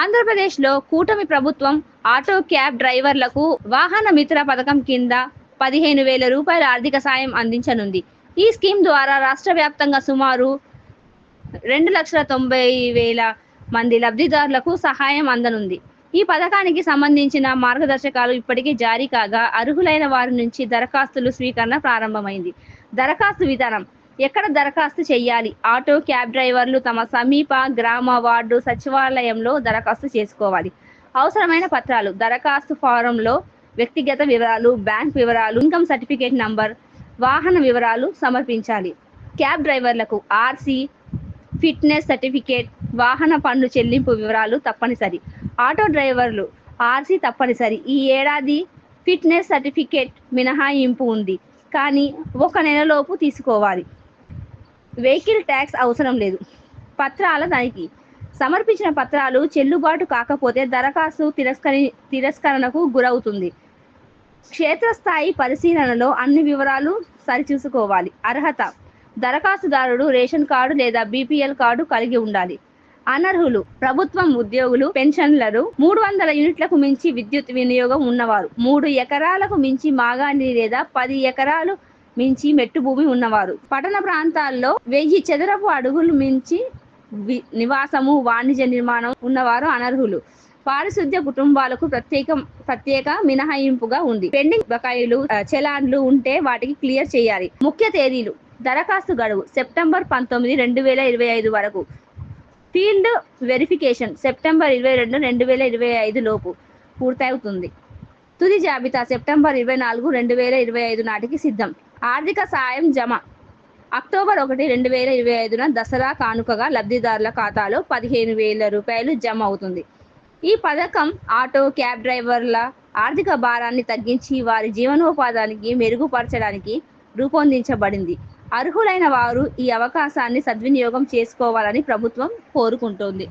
ఆంధ్రప్రదేశ్లో కూటమి ప్రభుత్వం ఆటో క్యాబ్ డ్రైవర్లకు వాహన మిత్ర పథకం కింద పదిహేను వేల రూపాయల ఆర్థిక సాయం అందించనుంది. ఈ స్కీమ్ ద్వారా రాష్ట్ర వ్యాప్తంగా సుమారు రెండు లక్షల తొంభై వేల మంది లబ్ధిదారులకు సహాయం అందనుంది. ఈ పథకానికి సంబంధించిన మార్గదర్శకాలు ఇప్పటికే జారీ కాగా అర్హులైన వారి నుంచి దరఖాస్తులు స్వీకరణ ప్రారంభమైంది. దరఖాస్తు విధానం ఎక్కడ దరఖాస్తు చేయాలి? ఆటో క్యాబ్ డ్రైవర్లు తమ సమీప గ్రామ వార్డు సచివాలయంలో దరఖాస్తు చేసుకోవాలి. అవసరమైన పత్రాలు దరఖాస్తు ఫారంలో వ్యక్తిగత వివరాలు బ్యాంక్ వివరాలు ఇన్కమ్ సర్టిఫికేట్ నంబర్ వాహన వివరాలు సమర్పించాలి. క్యాబ్ డ్రైవర్లకు ఆర్సీ ఫిట్నెస్ సర్టిఫికేట్ వాహన పన్ను చెల్లింపు వివరాలు తప్పనిసరి. ఆటో డ్రైవర్లు ఆర్సీ తప్పనిసరి. ఈ ఏడాది ఫిట్నెస్ సర్టిఫికేట్ మినహాయింపు ఉంది. కానీ ఒక నెలలోపు తీసుకోవాలి. వెహికల్ ట్యాక్స్ అవసరం లేదు. పత్రాల తనిఖీ. సమర్పించిన పత్రాలు చెల్లుబాటు కాకపోతే దరఖాస్తు తిరస్కరి తిరస్కరణకు గురవుతుంది. క్షేత్రస్థాయి పరిశీలనలో అన్ని వివరాలు సరిచూసుకోవాలి. అర్హత. దరఖాస్తుదారుడు రేషన్ కార్డు లేదా బీపీఎల్ కార్డు కలిగి ఉండాలి. అనర్హులు. ప్రభుత్వం ఉద్యోగులు పెన్షన్లరు. మూడు వందల యూనిట్లకు మించి విద్యుత్ వినియోగం ఉన్నవారు. మూడు ఎకరాలకు మించి మాగాణి లేదా పది ఎకరాలు మించి మెట్టు భూమి ఉన్నవారు. పట్టణ ప్రాంతాల్లో వెయ్యి చదరపు అడుగులు మించి నివాసము వాణిజ్య నిర్మాణం ఉన్నవారు అనర్హులు. పారిశుద్ధ్య కుటుంబాలకు ప్రత్యేక ప్రత్యేక మినహాయింపుగా ఉంది. పెండింగ్ బకాయిలు చలాన్లు ఉంటే వాటికి క్లియర్ చేయాలి. ముఖ్య తేదీలు. దరఖాస్తు గడువు. సెప్టెంబర్ పంతొమ్మిది రెండు వేల ఇరవై ఐదు వరకు. Field verification. సెప్టెంబర్ ఇరవై రెండు రెండు వేల ఇరవై ఐదు లోపు పూర్తవుతుంది. తుది జాబితా సెప్టెంబర్ ఇరవై నాలుగు రెండు వేల ఇరవై ఐదు నాటికి సిద్ధం. ఆర్థిక సాయం జమ. అక్టోబర్ ఒకటి రెండు వేల ఇరవై ఐదున దసరా కానుకగా లబ్ధిదారుల ఖాతాలో పదిహేను వేల రూపాయలు జమ అవుతుంది. ఈ పథకం ఆటో క్యాబ్ డ్రైవర్ల ఆర్థిక భారాన్ని తగ్గించి వారి జీవనోపాధానికి మెరుగుపరచడానికి రూపొందించబడింది. అర్హులైన వారు ఈ అవకాశాన్ని సద్వినియోగం చేసుకోవాలని ప్రభుత్వం కోరుకుంటోంది.